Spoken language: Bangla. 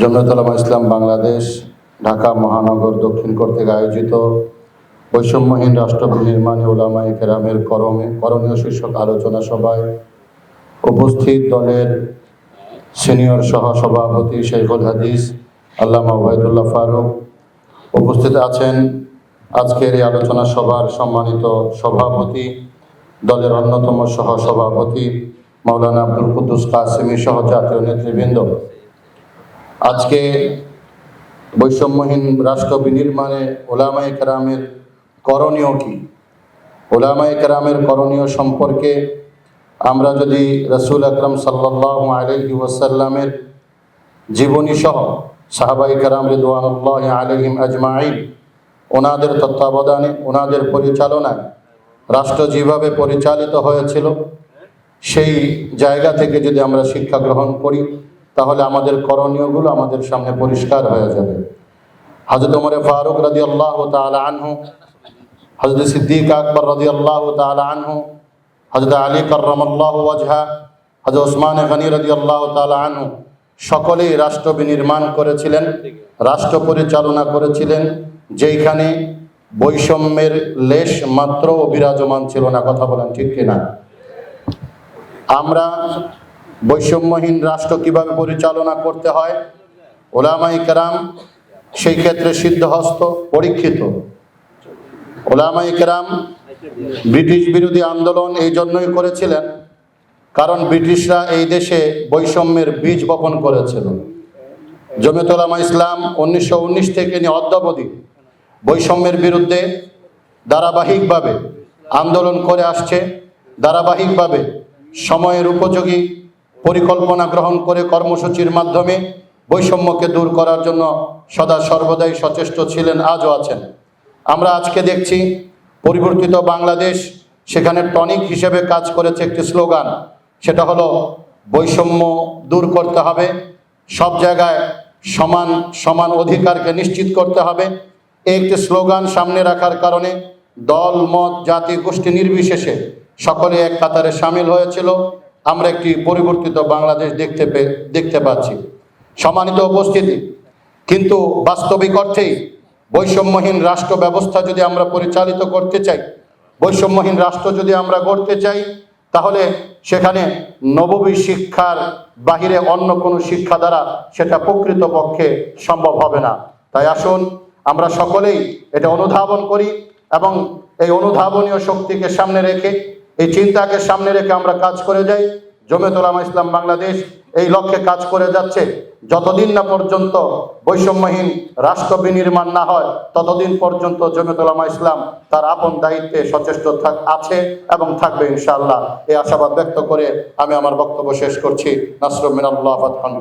জমিয়তুলামা ইসলাম বাংলাদেশ, ঢাকা মহানগর দক্ষিণ কর্তৃক আয়োজিত বৈষম্যহীন রাষ্ট্র বিনির্মাণে ওলামাই কেরামের করমে, করণীয় শীর্ষক আলোচনা সভায় উপস্থিত দলের সিনিয়র সহ সভাপতি শেখুল হাদিস, আল্লামা ওবায়দুল্লাহ ফারুক উপস্থিত আছেন। আজকের এই আলোচনা সভার সম্মানিত সভাপতি, দলের অন্যতম সহ সভাপতি মাওলানা আব্দুল কুদ্দুস কাসিমি সহ জাতীয় নেতৃবৃন্দ। আজকে বৈষম্যহীন রাষ্ট্র বিনির্মাণে ওলামাই কেরামের করণীয় কি? ওলামাই কেরামের করণীয় সম্পর্কে আমরা যদি রসুল আকরম সাল্লাহ আলহি ওয়াসাল্লামের জীবনী সহ সাহাবাই কেরাম রিদওয়ানুল্লাহ আলহিম আজমাইন, ওনাদের তত্ত্বাবধানে, ওনাদের পরিচালনায় রাষ্ট্র যেভাবে পরিচালিত হয়েছিল, সেই জায়গা থেকে যদি আমরা শিক্ষা গ্রহণ করি তাহলে আমাদের করণীয়গুলো আমাদের সামনে পরিষ্কার হয়ে যাবে। হজরত উমরে ফারুক রাজি আল্লাহ তালা আনহু হজরত সিদ্দিক আকবর রাজি আল্লাহ তালা আনহু হজরত আলী কররমাল্লাহ ওয়াজহা হজরত ওসমান গনি রাজি আল্লাহ তালা আনহু, সকলেই রাষ্ট্র বিনির্মাণ করেছিলেন, রাষ্ট্র পরিচালনা করেছিলেন, যেইখানে বৈষম্যের লেশ মাত্র বিরাজমান ছিল না। কথা বলেন ঠিক কিনা? আমরা বৈষম্যহীন রাষ্ট্র কীভাবে পরিচালনা করতে হয়? ওলামাই কেরাম সেই ক্ষেত্রে সিদ্ধহস্ত, পরীক্ষিত। ওলামাই কেরাম ব্রিটিশ বিরোধী আন্দোলন এই জন্যই করেছিলেন, কারণ ব্রিটিশরা এই দেশে বৈষম্যের বীজ বপন করেছিল। জমিয়ত ওলামা ইসলাম উনিশশো উনিশ থেকে নিয়ে অদ্যাবধি বৈষম্যের বিরুদ্ধে ধারাবাহিকভাবে আন্দোলন করে আসছে। ধারাবাহিকভাবে সময়ের উপযোগী পরিকল্পনা গ্রহণ করে কর্মসূচির মাধ্যমে বৈষম্যকে দূর করার জন্য সদা সর্বদাই সচেষ্ট ছিলেন, আজও আছেন। আমরা আজকে দেখছি পরিবর্তিত বাংলাদেশ সেখানে টনিক হিসেবে কাজ করেছে একটি স্লোগান, সেটা হলো, বৈষম্য দূর করতে হবে, সব জায়গায় সমান সমান অধিকারকে নিশ্চিত করতে হবে। একটি স্লোগান সামনে রাখার কারণে দল, মত, জাতি, গোষ্ঠী নির্বিশেষে সকলে এক কাতারে সামিল হয়েছিল। আমরা একটি পরিবর্তিত বাংলাদেশ দেখতে দেখতে পাচ্ছি। সমানিত উপস্থিতি, কিন্তু বাস্তবিক অর্থেই বৈষম্যহীন রাষ্ট্র ব্যবস্থা যদি আমরা পরিচালিত করতে চাই, বৈষম্যহীন রাষ্ট্র যদি আমরা গড়তে চাই, তাহলে সেখানে নববী শিক্ষার বাহিরে অন্য কোনো শিক্ষা দ্বারা সেটা প্রকৃতপক্ষে সম্ভব হবে না। তাই আসুন, আমরা সকলেই এটা অনুধাবন করি এবং এই অনুধাবনীয় শক্তিকে সামনে রেখে এই চিন্তাকে সামনে রেখে আমরা কাজ করে যাই। জমেত ওলামা ইসলাম বাংলাদেশ এই লক্ষ্যে কাজ করে যাচ্ছে। যতদিন না পর্যন্ত বৈষম্যহীন রাষ্ট্র বিনির্মাণ না হয়, ততদিন পর্যন্ত জমেত ওলামা ইসলাম তার আপন দায়িত্বে সচেষ্ট আছে এবং থাকবে ইনশাআল্লাহ। এই আশাবাদ ব্যক্ত করে আমি আমার বক্তব্য শেষ করছি। নাসরুম মিনাল্লাহ ফাতহান